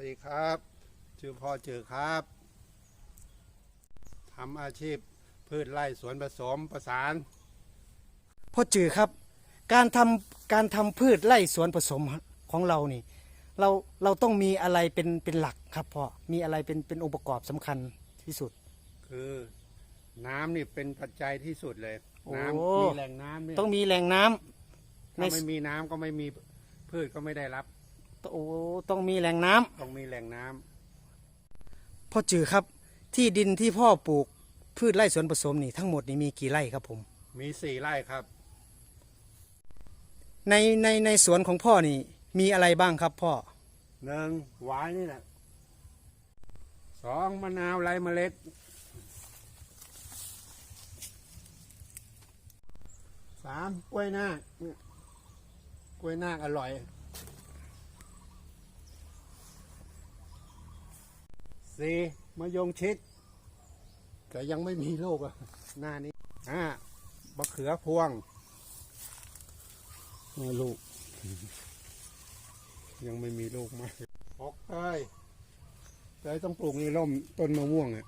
วัสดีครับชื่อพ่อจือครับทำอาชีพพืชไร่สวนผสมประสาน พ่อจือครับ การทำการทำพืชไร่สวนผสมของเรานี่ เราเราต้องมีอะไรเป็นเป็นหลักครับพ่อมีอะไรเป็นเป็นองค์ประกอบสำคัญที่สุด คือน้ำนี่เป็นปัจจัยที่สุดเลย โอ้ น้ำมีแหล่งน้ำเนี่ยต้องมีแหล่งน้ำในถ้าไม่มีน้ำก็ไม่มีพืชก็ไม่ได้รับ โอ้ต้องมีแหล่งน้ำต้องมีแหล่งน้ำพ่อจือครับ ที่ดินที่พ่อปลูกพืชไร่สวนผสมนี่ทั้งหมดนี่มีกี่ไร่ครับผม มีสี่ไร่ครับ ในในในสวนของพ่อนี่มีอะไรบ้างครับพ่อหนึ่งหวายนี่แหละสองมะนาวไร้เมล็ดสามกล้วยนาคเนี่ยกล้วยนาคอร่อย สี่มะยงชิด แต่ยังไม่มีลูกอะ หน้านี้ห้ามะเขือพวงนี่ลูก ยังไม่มีลูกมาหกเอ้ยเอ้ยต้องปลูกในร่มต้นมะม่วงอะ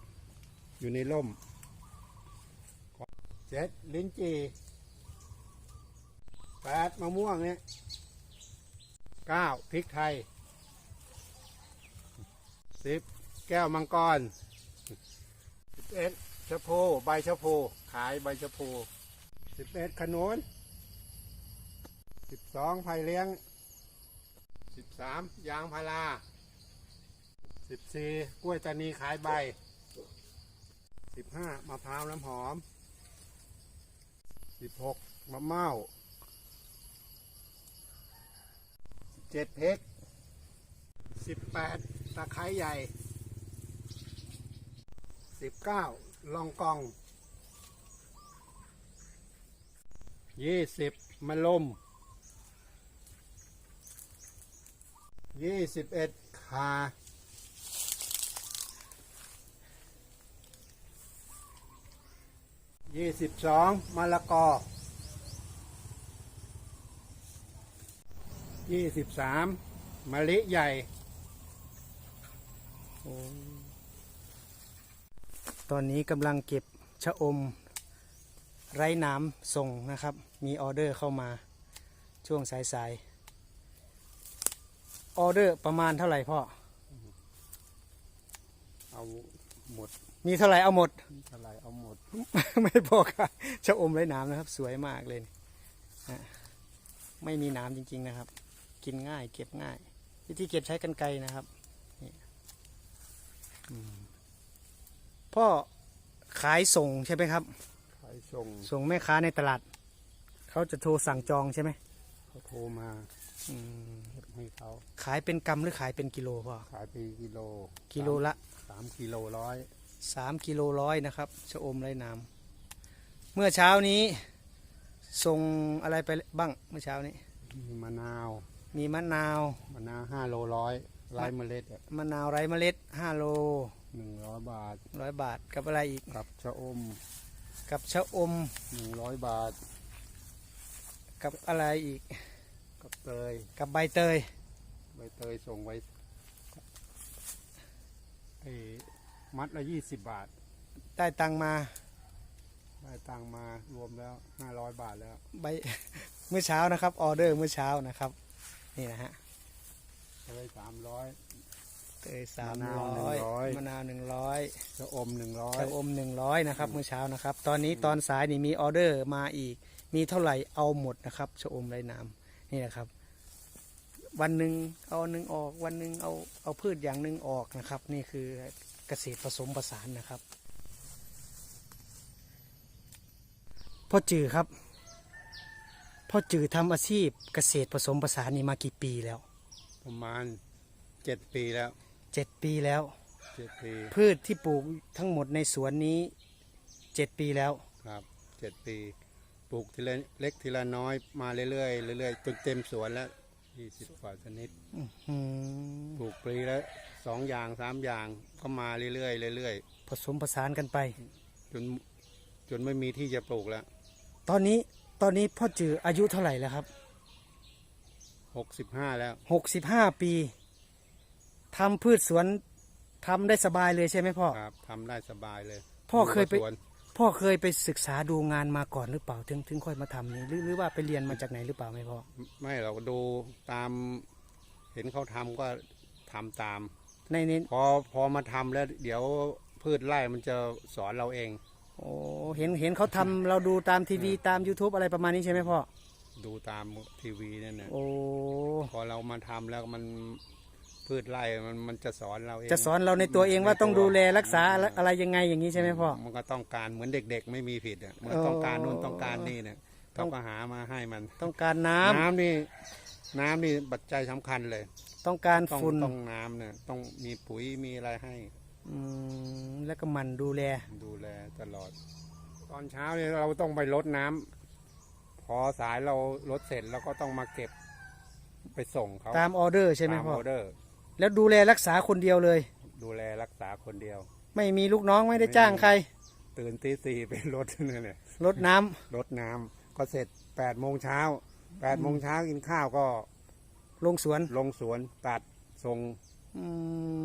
อยู่ในร่มเจ็ดลิ้นจี่แปดมะม่วงเนี่ยเก้าพริกไทยสิบ แก้วมังกรสิบเอ็ดชะโพใบชะโพขายใบชะโพสิบเอ็ดขนุนสิบสองไผ่เลี้ยงสิบสามยางพาราสิบสี่กล้วยตานีขายใบสิบห้ามะพร้าวน้ำหอมสิบหกมะเม่าสิบเจ็ดเพกสิบแปดตะไคร้ใหญ่ สิบเก้าลองกองยี่สิบมะลมยี่สิบเอ็ดขายี่สิบสองมะละกอยี่สิบสามมะลิใหญ่ ตอนนี้กำลังเก็บชะอม ไร้น้ำส่งนะครับ มีออเดอร์เข้ามาช่วงสายๆออเดอร์ประมาณเท่าไหร่พ่อ เอาหมด มีเท่าไหร่เอาหมด เท่าไหรเอาหมด ไม่พอค่ะชะอมไร้น้ำนะครับ สวยมากเลยนี่ฮะไม่มีน้ำจริง ๆนะครับ กินง่าย เก็บง่าย วิธีเก็บใช้กันไกรนะครับนี่อืม พ่อขายส่งใช่ไหมครับ ขายส่งส่งแม่ค้าในตลาด เขาจะโทรสั่งจองใช่ไหมเขาโทรมาอืมให้เขาขายเป็นกรัมหรือขายเป็นกิโลพ่อ ขายเป็นกิโลกิโลละ สามกิโลร้อยสามกิโลร้อยนะครับชะอมไร้น้ำเมื่อเช้านี้ส่งอะไรไปบ้างเมื่อเช้านี้ มีมะนาวมีมะนาว มะนาวห้าโลร้อยไร้เมล็ดมะนาวไร้เมล็ดห้าโล หนึ่งร้อยบาทร้อยบาทกับอะไรอีกกับชะอมกับชะอมหนึ่งร้อยบาท กับอะไรอีก กับเตยกับใบเตย ใบเตยส่งไว้ไอ้มัดละยี่สิบบาท ได้ตังค์มาได้ตังค์มารวมแล้วห้าร้อยบาทแล้วใบเมื่อเช้านะครับออเดอร์เมื่อเช้านะครับ นี่นะฮะได้สามร้อย เตยสามมะนาวร้อย100มะนาวหนึ่งร้อยชะอมหนึ่งร้อยชะอมหนึ่งร้อยนะครับเมื่อเช้านะครับ ตอนนี้ตอนสายนี่มีออเดอร์มาอีก มีเท่าไหร่เอาหมดนะครับชะอมไร้น้ำนี่นะครับ วันหนึ่งเอาหนึ่งออก วันหนึ่งเอาเอาพืชอย่างหนึ่งออกนะครับ นี่คือเกษตรผสมผสานนะครับพ่อจือครับพ่อจือทำอาชีพเกษตรผสมผสานนี่มากี่ปีแล้ว ประมาณเจ็ดปีแล้ว เจ็ดปีแล้ว เจ็ดปีพืชที่ปลูกทั้งหมดในสวนนี้เจ็ดปีแล้ว ครับเจ็ดปีปลูกทีละเล็กทีละน้อยมาเรื่อยๆเรื่อยๆจนเต็มสวนแล้วยี่สิบกว่าชนิดอืมปลูกปลีแล้วสองอย่างสามอย่างก็มาเรื่อยๆเรื่อยผสมผสานกันไป ๆจนจนไม่มีที่จะปลูกแล้วตอนนี้ตอนนี้พ่อจืออายุเท่าไหร่แล้วครับหกสิบห้าแล้ว หกสิบห้าปี ทำพืชสวนทำได้สบายเลยใช่ไหมพ่อ ครับทำได้สบายเลยพ่อเคยไป สวนพ่อเคยไปศึกษาดูงานมาก่อนหรือเปล่าถึงถึงค่อยมาทำนี่หรือหรือว่าไปเรียนมาจากไหนหรือเปล่าไหมพ่อ ไม่เราดูตาม เห็นเขาทำก็ทำตาม ในนี้พอพอมาทำแล้ว เดี๋ยวพืชไร่มันจะสอนเราเอง โอ้เห็นเห็นเขาทำเราดูตามทีวีตาม YouTube อะไรประมาณนี้ใช่ไหมพ่อ ดูตามทีวีนั่นนะโอ้ พอเรามาทำแล้วมัน พืชไร่มันมันจะสอนเราเองจะสอนเราในตัวเองว่าต้องดูแลรักษาอืมอะไรยังไงอย่างนี้ใช่ไหมพ่อ มันก็ต้องการเหมือนเด็ก ๆ ไม่มีผิดอะมันโอ้ต้องการนู่นต้องการนี่เนี่ยต้อเขางก็หามาให้มัน ต้องการน้ำน้ำนี่ น้ำนี่ปัจจัยสำคัญเลย ต้องการต้องฝุ่นต้องน้ำเนี่ยต้องมีปุ๋ยมีอะไรให้อืมแล้วก็หมันดูแล ดูแลตลอด ตอนเช้าเนี่ยเราต้องไปรดน้ำพอสายเรารดเสร็จเราก็ต้องมาเก็บไปส่งเขาตามออเดอร์ใช่ไหมตามพ่อออเดอร์ แล้วดูแลรักษาคนเดียวเลย ดูแลรักษาคนเดียว ไม่มีลูกน้องไม่ได้จ้างใคร ตื่นตีสี่ไปรดเนี่ยรดน้ำรดน้ำก็เสร็จแปดโมงเช้าแปดโมงเช้ากินข้าวก็ลงสวนลงสวนตัดส่งอื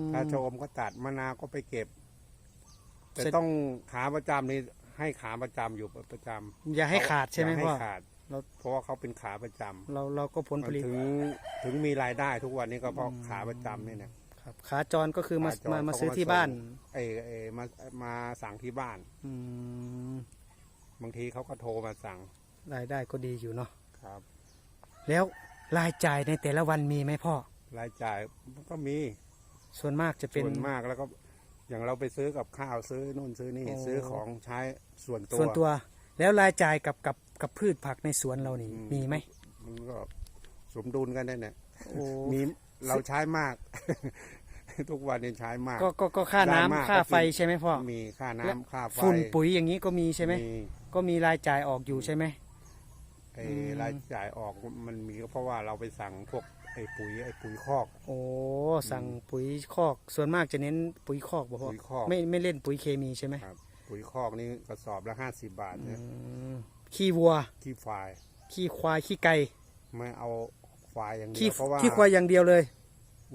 ม ถ้าชมก็ตัดมะนาวก็ไปเก็บ แต่เสร็จ ต้องขาประจำนี่ให้ขาประจำอยู่ประจำอย่าให้ขาดใช่ไหมย่าพ่อขาด เราเพราะว่าเขาเป็นขาประจำเราเราก็ผลผลิตถึงถึงมีรายได้ทุกวันนี้ก็เพราะขาประจำนี่เนี่ยครับขาจรก็คือมาขาจรมามาเขาก็ซื้อที่มาส่งบ้านไอ้ไอ้มามาสั่งที่บ้าน อืมบางทีเขาก็โทรมาสั่งรายได้ก็ดีอยู่เนาะครับ แล้วรายจ่ายในแต่ละวันมีไหมพ่อรายจ่ายมันก็มีส่วนมากจะเป็นส่วนมากแล้วก็ อย่างเราไปซื้อกับข้าวซื้อนู่นซื้อนี่โอ้ซื้อของใช้ส่วนตัวส่วนตัว แล้วรายจ่ายกับกับ กับพืชผักในสวนเรานี่ อืม มีไหมมันก็สมดุลกันได้เนี่ยโอ้มีเราใช้มาก ทุกวันนี้ใช้มาก ก็ก็ก็ค่าน้ำได้มากค่าก็จริงไฟใช่ไหมพ่อมีค่าและน้ำค่าไฟฝุ่นปุ๋ยอย่างนี้ก็มีใช่ไหมมีก็มีรายจ่ายออกอยู่ใช่ไหม ไอ้อืม รายจ่ายออกมันมีก็เพราะว่าเราไปสั่งพวกไอ้ปุ๋ยไอ้ปุ๋ยคอก โอ้สั่งปุ๋ยคอกส่วนมากจะเน้นปุ๋ยคอกบ่พ่อปุ๋ยคอก ไม่ไม่เล่นปุ๋ยเคมีใช่ไหมครับปุ๋ยคอกนี่กระสอบละห้าสิบบาทอืเนี่ยม ขี้วัวที่ฝายขี้ควายขี้ไก่ไม่เอาควายอย่างเดีขี้ยวเพราะว่าขี้ควายอย่างเดียวเลย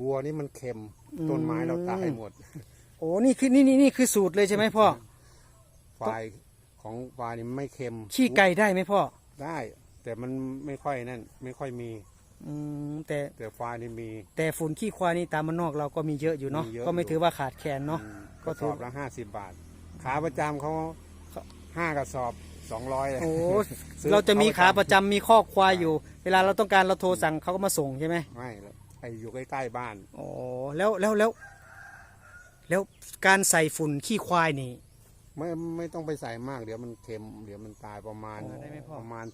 วัวนี่มันเค็มอืมต้นไม้เราตายหมดโอ้นี่คือนี่นี่นี่คือสูตรเลยใช่ไหมพ่อ ควายของควายนี่ไม่เค็มขี้ไก่ได้ไหมพ่อได้ แต่มันไม่ค่อยนั่น ไม่ค่อยมี อืมแต่แต่ควายนี่มี แต่ฝุ่นขี้ควายนี่ตามมันนอกเราก็มีเยอะอยู่เนาะมีเยอะ ก็ไม่อยู่ถือว่าขาดแคลนเนาะ อืมก็กระถืสออบละห้าสิบบาท ขาประจำเขาห้ากระสอบ สองร้อยโอ้ซื้อเราจะมีขาเขาประประจำมีคอกควายอยู่ เวลาเราต้องการเราโทรสั่งเขาก็มาส่งใช่ไหมไม่ไออยู่ใกล้ๆบ้านโอ้แล้วแล้วแล้ว แล้วการใส่ฝุ่นขี้ควายนี่ ไม่ไม่ต้องไปใส่มากเดี๋ยวมันเค็มเดี๋ยวมันตายประมาณอ๋อได้ไหมพ่อ ประมาณ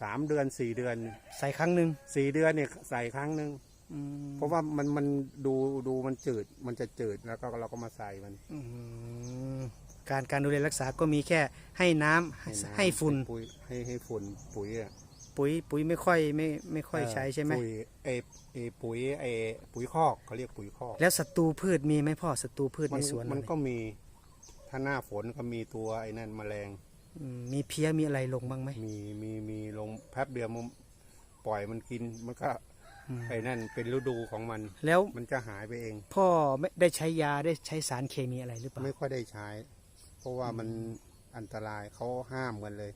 สามเดือนสี่เดือนใส่ครั้งหนึ่งสี่เดือนเนี่ยใส่ครั้งหนึ่งอืมเพราะว่ามันมันดูดูมันจืดมันจะจืดแล้วก็เราก็มาใส่มันอืม การการดูแลรักษาก็มีแค่ให้น้ำให้น้ำให้ฝุ่น ปุ๋ยให้ให้ฝุ่นปุ๋ยอะปุ๋ยปุ๋ยไม่ค่อยไม่ไม่ค่อยใช้ใช่ไหมปุ๋ยเอเอปุ๋ยเอปุ๋ยคอกเขาเรียกปุ๋ยคอกแล้วศัตรูพืชมีไหมพ่อศัตรูพืชมัในนสวนมันเราก็มีถ้าหน้าฝนก็มีตัวไอ้นั่นแมลง อืมมีเพี้ยมีอะไรลงบ้างไหม มีมีมีลงแป๊บเดียวมันปล่อยมันกินมันก็อืม ไอ้นั่นเป็นฤดูของมัน แล้วมันจะหายไปเอง พ่อไม่ได้ใช้ยาได้ใช้สารเคมีอะไรหรือเปล่าไม่ค่อยได้ใช้ เพราะว่ามันอันตรายเขาห้ามกันเลย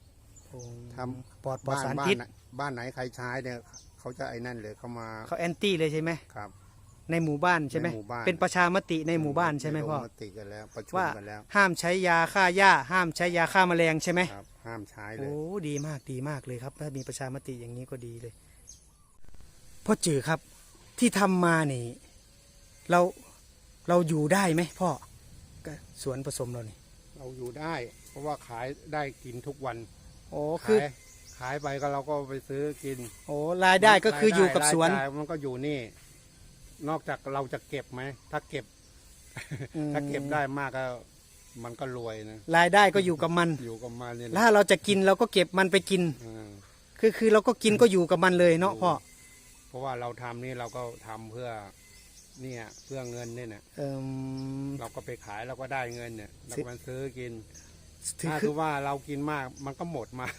โอ้ทำปลอดปลอดบ้านสารบ้าพินษ ไหนบ้านไหนใครใช้เนี่ยเขาจะไอ้นั่นเลยเขามาเขาแอนตี้เลยใช่ไหมครับ ในหมู่บ้านใช่ไหมในหมู่บ้าน เป็นประชามติในหมู่บ้านใช่ไหมพ่อลงมติกันแล้วประชุมว่ากันแล้วห้ามใช้ยาฆ่าหญ้าห้ามใช้ยาฆ่าแมลงใช่ไหมครับ ห้ามใช้เลโอ้ย ดีมากดีมากเลยครับ ถ้ามีประชามติอย่างนี้ก็ดีเลยพ่อจือครับที่ทำมานี่ เราเราอยู่ได้ไหมพ่อก็สวนผสมเรานี่ เราอยู่ได้ เพราะว่าขายได้กินทุกวันโอ้คือขายขายไปก็เราก็ไปซื้อกินโอ้รายได้ก็คืออยู่กับสวน รายจ่ายมันก็อยู่นี่ นอกจากเราจะเก็บไหมถ้าเก็บ อืม ถ้าเก็บได้มากก็ มันก็รวยนะรายได้ก็อยู่กับมัน อยู่กับมันเนี่ยแล้วถ้าเราจะกินเราก็เก็บมันไปกินเออคือคือเราก็กินก็อยู่กับมันเลยเนาะพ่อ เพราะว่าเราทำนี่เราก็ทำเพื่อ เนี่ยเพื่อเงินเนี่ยนะเอิ่ม เราก็ไปขายเราก็ได้เงินเนี่ยเราก็มาซื้อกินถือถ้าคืคืออว่าเรากินมากมันก็หมดมาก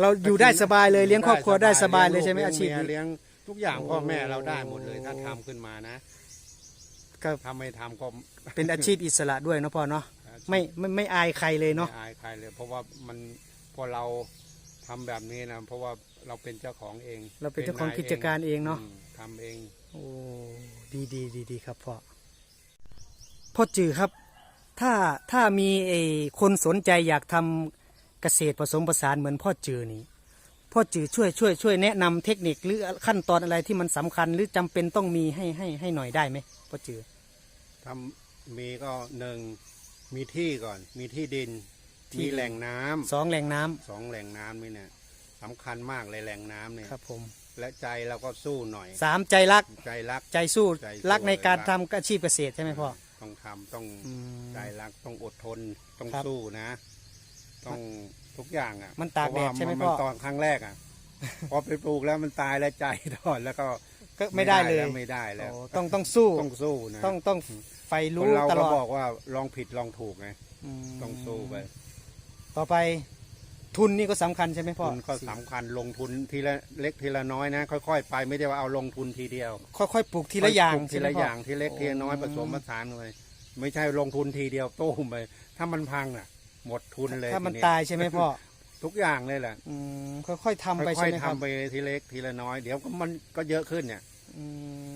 เราอยู่ได้สบายเลยเลี้ยงครอบครัวได้สบายเลยใช่ไหมลี้อาชีพเมีนี้ เลี้ยงทุกอย่างพ่อแม่โอ้เราได้หมดเลยถ้าทำขึ้นมานะก็ถ้าไม่ทำก็เป็นอาชีพอิสระด้วยเนาะพ่อเนาะไม่ไม่ไม่อายใครเลยเนาะ ไม่อายใครเลย เพราะว่ามันพอเราทำแบบนี้นะเพราะว่า เราเป็นเจ้าของเอง เราเป็นเจ้าของยกิจการเองเนาะมทำเอง โอ้ดีดีดีดีครับพ่อพ่อจือครับ ถ้าถ้ามีไอ้คนสนใจอยากทำเกษตรผสมผสานเหมือนพ่อจือนี่พ่อจือช่วยช่วยช่วยแนะนำเทคนิคหรือขั้นตอนอะไรที่มันสำคัญหรือจำเป็นต้องมีให้ให้ให้หน่อยได้ไหมพ่อจือทำมีก็หนึ่งมีที่ก่อน มีที่ดินที่มีแหล่งน้ำสองแหล่งน้ำสองแหล่งน้ำนี่เนี่ย สำคัญมากเลยแหล่งน้ำเนี่ยครับผมและใจเราก็สู้หน่อย สามใจรัก ใจรัก ใจสู้ใจสู้รักในการรักทำอาชีพเกษตรใช่ไหมพ่อ ต้องทำต้องอืมใจรักต้องอดทนต้องครับสู้นะ ต้องทุกอย่างอะมันตากแดดเพระว่ใช่ไหมนพ่อตอนครั้งแรกอะ พอไปปลูกแล้วมันตายแล้วใจถอนแล้วก็ก็ไม่ได้เลยแล้วไม่ได้แล้วโอ้ต้องต้องสู้ต้องสู้นะต้องต้องไฟคนรู้เราตก็ลอดบอกว่าลองผิดลองถูกไงมต้องสู้ไปต่อไป ทุนนี่ก็สำคัญใช่ไหมพ่อทุนก็สำคัญลงทุนทีละเล็กทีละน้อยนะ ค่อยๆ ไปไม่ได้ว่าเอาลงทุนทีเดียวค่อยๆปลูกทีละอย่างปลูกทีใช่ไหมละพ่อย่างทีเล็กโอ้ทีละน้อยผสมผสานเลยไม่ใช่ลงทุนทีเดียวตู้มไปถ้ามันพังอะ หมดทุนเลยถ้ามันทีตายใช่ไหมพ่อทุกอย่างเลยแหละอืมค่อยๆทำไปค่ใช่อยไหมๆครับทำไปทีเล็กทีละน้อยเดี๋ยวก็มันก็เยอะขึ้นเนี่ย อื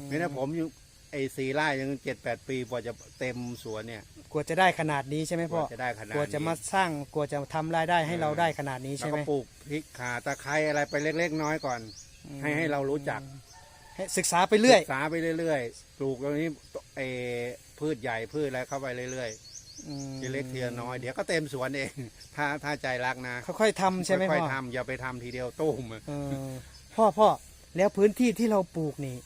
ไม่นะผมอยู่ ไอ้สี่ไร่ยังเจ็ดแปดปีกว่าจะเต็มสวนเนี่ย กลัวจะได้ขนาดนี้ใช่ไหมกพ่อว่าจะได้ขนาดกลัวจะนี้มาสร้างกลัวจะทำรายได้ให้เราได้ขนาดนี้แล้วใช่ไหก็มปลูกพริกข่าตะไคร้อะไรไปเล็กๆน้อยก่อน ให้ให้เรารู้จักให้ศึกษาไปเรื่อยศึกษาไปเรื่อยๆปลูกตรงนี้ไอ้พืชใหญ่พืชอะไรเข้าไปเรื่อยอืมๆทีเล็กทีละน้อยเดี๋ยวก็เต็มสวนเอง ถ้าถ้าใจรักนะค่อยๆทำใช่ไหมค่พ่อยอๆทำอย่าไปทำทีเดียวตุ้มเออพ่อพ่อแล้วพื้นที่ที่เราปลูกนี่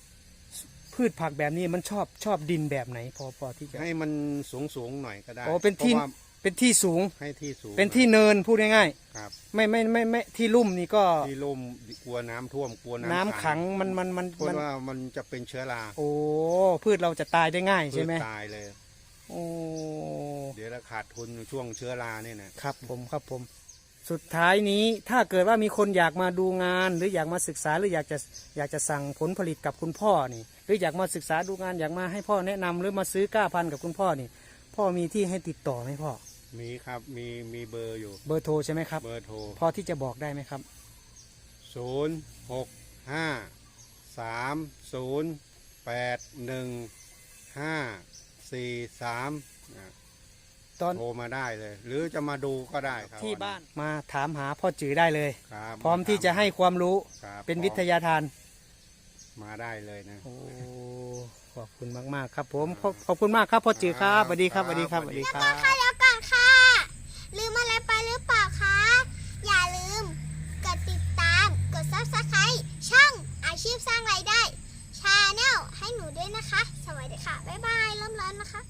พืชผักแบบนี้มันชอบชอบดินแบบไหน พอพอที่จะให้มันสูงสูงๆหน่อยก็ได้โอ้เป็นที่พราะว่าเป็นที่สูง ให้ที่สูงเป็นที่เนินพูดง่ายครับๆไม่ไม่ไม่ไม่ที่ลุ่มนี่ก็ที่ร่มกลัวน้ำท่วมกลัวน้ำน้ำขังมันมันมันเพราะมันว่ามันจะเป็นเชื้อราโอ้พืชเราจะตายได้ง่ายใช่ไหมพืชตายเลย โอ้ เดี๋ยวเราขาดทุนช่วงเชื้อราเนี่ยนะครับผมครับผม สุดท้ายนี้ถ้าเกิดว่ามีคนอยากมาดูงาน หรืออยากมาศึกษาหรืออยากจะอยากจะสั่งผลผลิตกับคุณพ่อนี่หรืออยากมาศึกษาดูงานอยากมาให้พ่อแนะนำหรือมาซื้อก้าพันธุ์กับคุณพ่อนี่ พ่อมีที่ให้ติดต่อไหมพ่อ มีครับมีมีเบอร์อยู่ เบอร์โทรใช่ไหมครับ เบอร์โทรพอที่จะบอกได้ไหมครับศูนย์หกห้าสามศูนย์แปดหนึ่งห้าสี่สาม ตอนโทรมาได้เลย หรือจะมาดูก็ได้ครับที่บ้านมาถามหาพ่อจือได้เลย ครับพร้อมที่จะให้ความรู้ครับเป็นวิทยาทานมาได้เลยนะ โอ้ขอบคุณมาก ๆ ครับ ผมขอบขอบคุณมากครับพ่อจือครับสวัสดีครับสวัสดีครับสวัสดีครับ ค่ะแล้วก่อนค่ะ ลืมอะไรไปหรือเปล่าคะ อย่าลืม กดติดตาม กด subscribe ช่องอาชีพสร้างรายได้ชาแนลให้หนูด้วยนะคะ สวัสดีค่ะ บ๊ายบายเริ่มร้อนนะคะ